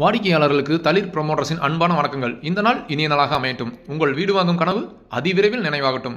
வாடிக்கையாளர்களுக்கு தளிர் ப்ரொமோட்டர்ஸின் அன்பான வணக்கங்கள். இந்த நாள் இனிய நாளாக அமையட்டும். உங்கள் வீடு வாங்கும் கனவு அதிவிரைவில் நினைவாகட்டும்.